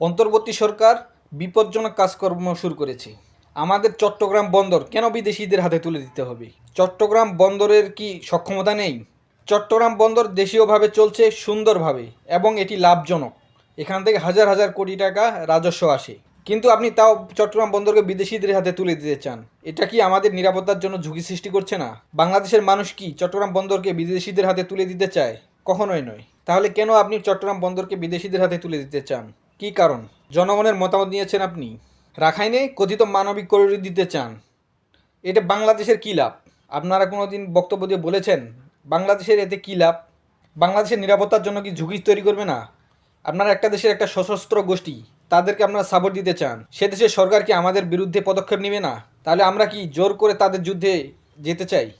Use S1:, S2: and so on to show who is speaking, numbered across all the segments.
S1: অন্তর্বর্তী সরকার বিপজ্জনক কাজকর্ম শুরু করেছে। আমাদের চট্টগ্রাম বন্দর কেন বিদেশিদের হাতে তুলে দিতে হবে? চট্টগ্রাম বন্দরের কি সক্ষমতা নেই? চট্টগ্রাম বন্দর দেশীয়ভাবে চলছে সুন্দরভাবে এবং এটি লাভজনক। এখান থেকে হাজার হাজার কোটি টাকা রাজস্ব আসে। কিন্তু আপনি তাও চট্টগ্রাম বন্দরকে বিদেশিদের হাতে তুলে দিতে চান। এটা কি আমাদের নিরাপত্তার জন্য ঝুঁকি সৃষ্টি করছে না? বাংলাদেশের মানুষ কি চট্টগ্রাম বন্দরকে বিদেশিদের হাতে তুলে দিতে চায়? কখনোই নয়। তাহলে কেন আপনি চট্টগ্রাম বন্দরকে বিদেশিদের হাতে তুলে দিতে চান? কি কারণ? জনগণের মতামত নিয়েছেন আপনি। রাখাইনে কথিত মানবিক করিডোর দিতে চান। এটা বাংলাদেশের কী লাভ? আপনারা কোনো দিন বক্তব্য দিয়ে বলেছেন, বাংলাদেশের এতে কী লাভ? বাংলাদেশের নিরাপত্তার জন্য কি ঝুঁকি তৈরি করবে না? আপনারা একটা দেশের একটা সশস্ত্র গোষ্ঠী, তাদেরকে আপনারা সাপোর্ট দিতে চান। সে দেশের সরকার কি আমাদের বিরুদ্ধে পদক্ষেপ নেবে না? তাহলে আমরা কি জোর করে তাদের যুদ্ধে যেতে চাই?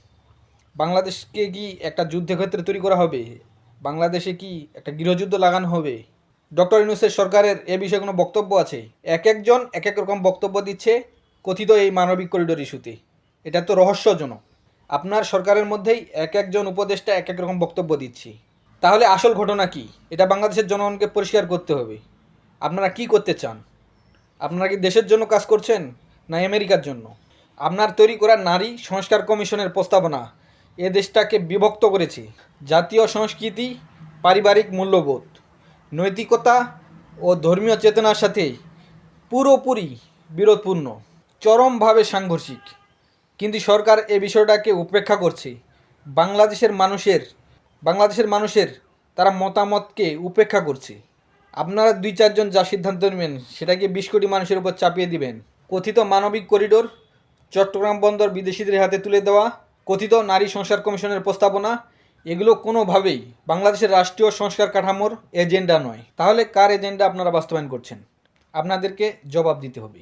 S1: বাংলাদেশকে কি একটা যুদ্ধক্ষেত্রে তৈরি করা হবে? বাংলাদেশে কি একটা গৃহযুদ্ধ লাগানো হবে? ডক্টর ইউনুসের সরকারের এ বিষয়ে কোনো বক্তব্য আছে? এক একজন এক এক রকম বক্তব্য দিচ্ছে কথিত এই মানবিক করিডোর ইস্যুতে। এটা তো রহস্যজনক। আপনার সরকারের মধ্যেই এক একজন উপদেষ্টা এক এক রকম বক্তব্য দিচ্ছি। তাহলে আসল ঘটনা কি? এটা বাংলাদেশের জনগণকে পরিষ্কার করতে হবে। আপনারা কি করতে চান? আপনারা কি দেশের জন্য কাজ করছেন না আমেরিকার জন্য? আপনার তৈরি করা নারী সংস্কার কমিশনের প্রস্তাবনা এ দেশটাকে বিভক্ত করেছে। জাতীয় সংস্কৃতি, পারিবারিক মূল্যবোধ। নৈতিকতা ও ধর্মীয় চেতনার সাথে পুরোপুরি বিরোধপূর্ণ, চরমভাবে সাংঘর্ষিক। কিন্তু সরকার এ বিষয়টাকে উপেক্ষা করছে। বাংলাদেশের মানুষের বাংলাদেশের মানুষের তারা মতামতকে উপেক্ষা করছে। আপনারা দুই চারজন যা সিদ্ধান্ত নেবেন সেটাকে বিশ কোটি মানুষের উপর চাপিয়ে দিবেন। কথিত মানবিক করিডোর, চট্টগ্রাম বন্দর বিদেশিদের হাতে তুলে দেওয়া, কথিত নারী সংসার কমিশনের প্রস্তাবনা এগুলো কোনোভাবেই বাংলাদেশের রাষ্ট্রীয় সংস্কার কাঠামোর এজেন্ডা নয়। তাহলে কার এজেন্ডা আপনারা বাস্তবায়ন করছেন? আপনাদেরকে জবাব দিতে হবে।